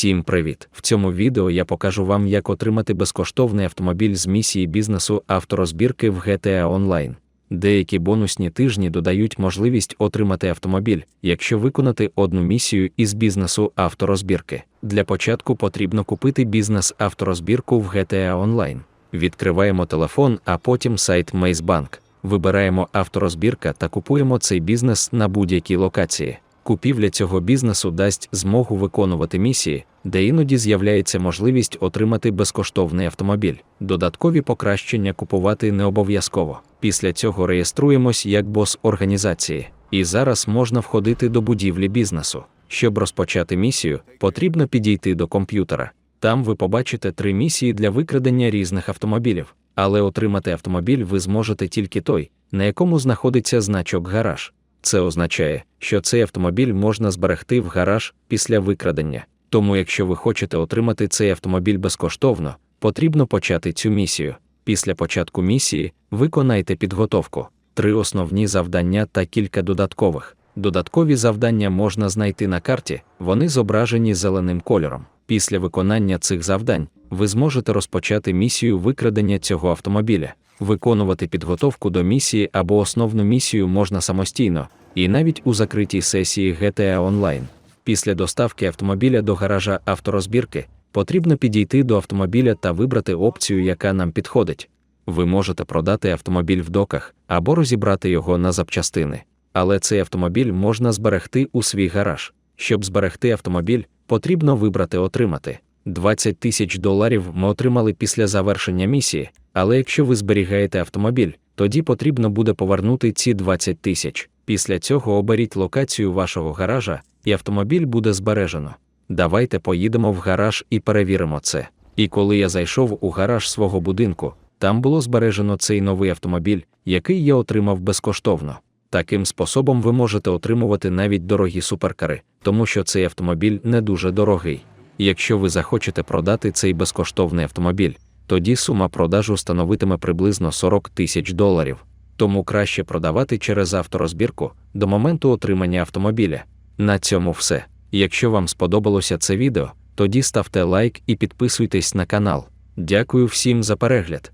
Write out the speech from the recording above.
Всім привіт! В цьому відео я покажу вам, як отримати безкоштовний автомобіль з місії бізнесу авторозбірки в GTA Online. Деякі бонусні тижні додають можливість отримати автомобіль, якщо виконати одну місію із бізнесу авторозбірки. Для початку потрібно купити бізнес авторозбірку в GTA Online. Відкриваємо телефон, а потім сайт Mazebank. Вибираємо авторозбірка та купуємо цей бізнес на будь-якій локації. Купівля цього бізнесу дасть змогу виконувати місії, де іноді з'являється можливість отримати безкоштовний автомобіль. Додаткові покращення купувати не обов'язково. Після цього реєструємось як бос організації, і зараз можна входити до будівлі бізнесу. Щоб розпочати місію, потрібно підійти до комп'ютера. Там ви побачите три місії для викрадення різних автомобілів, але отримати автомобіль ви зможете тільки той, на якому знаходиться значок гараж. Це означає, що цей автомобіль можна зберегти в гараж після викрадення. Тому, якщо ви хочете отримати цей автомобіль безкоштовно, потрібно почати цю місію. Після початку місії виконайте підготовку, три основні завдання та кілька додаткових. Додаткові завдання можна знайти на карті, вони зображені зеленим кольором. Після виконання цих завдань ви зможете розпочати місію викрадення цього автомобіля. Виконувати підготовку до місії або основну місію можна самостійно, і навіть у закритій сесії GTA Online. Після доставки автомобіля до гаража авторозбірки потрібно підійти до автомобіля та вибрати опцію, яка нам підходить. Ви можете продати автомобіль в доках або розібрати його на запчастини. Але цей автомобіль можна зберегти у свій гараж. Щоб зберегти автомобіль, потрібно вибрати отримати. 20 тисяч доларів ми отримали після завершення місії, але якщо ви зберігаєте автомобіль, тоді потрібно буде повернути ці 20 тисяч. Після цього оберіть локацію вашого гаража, і автомобіль буде збережено. Давайте поїдемо в гараж і перевіримо це. І коли я зайшов у гараж свого будинку, там було збережено цей новий автомобіль, який я отримав безкоштовно. Таким способом ви можете отримувати навіть дорогі суперкари, тому що цей автомобіль не дуже дорогий. Якщо ви захочете продати цей безкоштовний автомобіль, тоді сума продажу становитиме приблизно 40 тисяч доларів. Тому краще продавати через авторозбірку до моменту отримання автомобіля. На цьому все. Якщо вам сподобалося це відео, тоді ставте лайк і підписуйтесь на канал. Дякую всім за перегляд.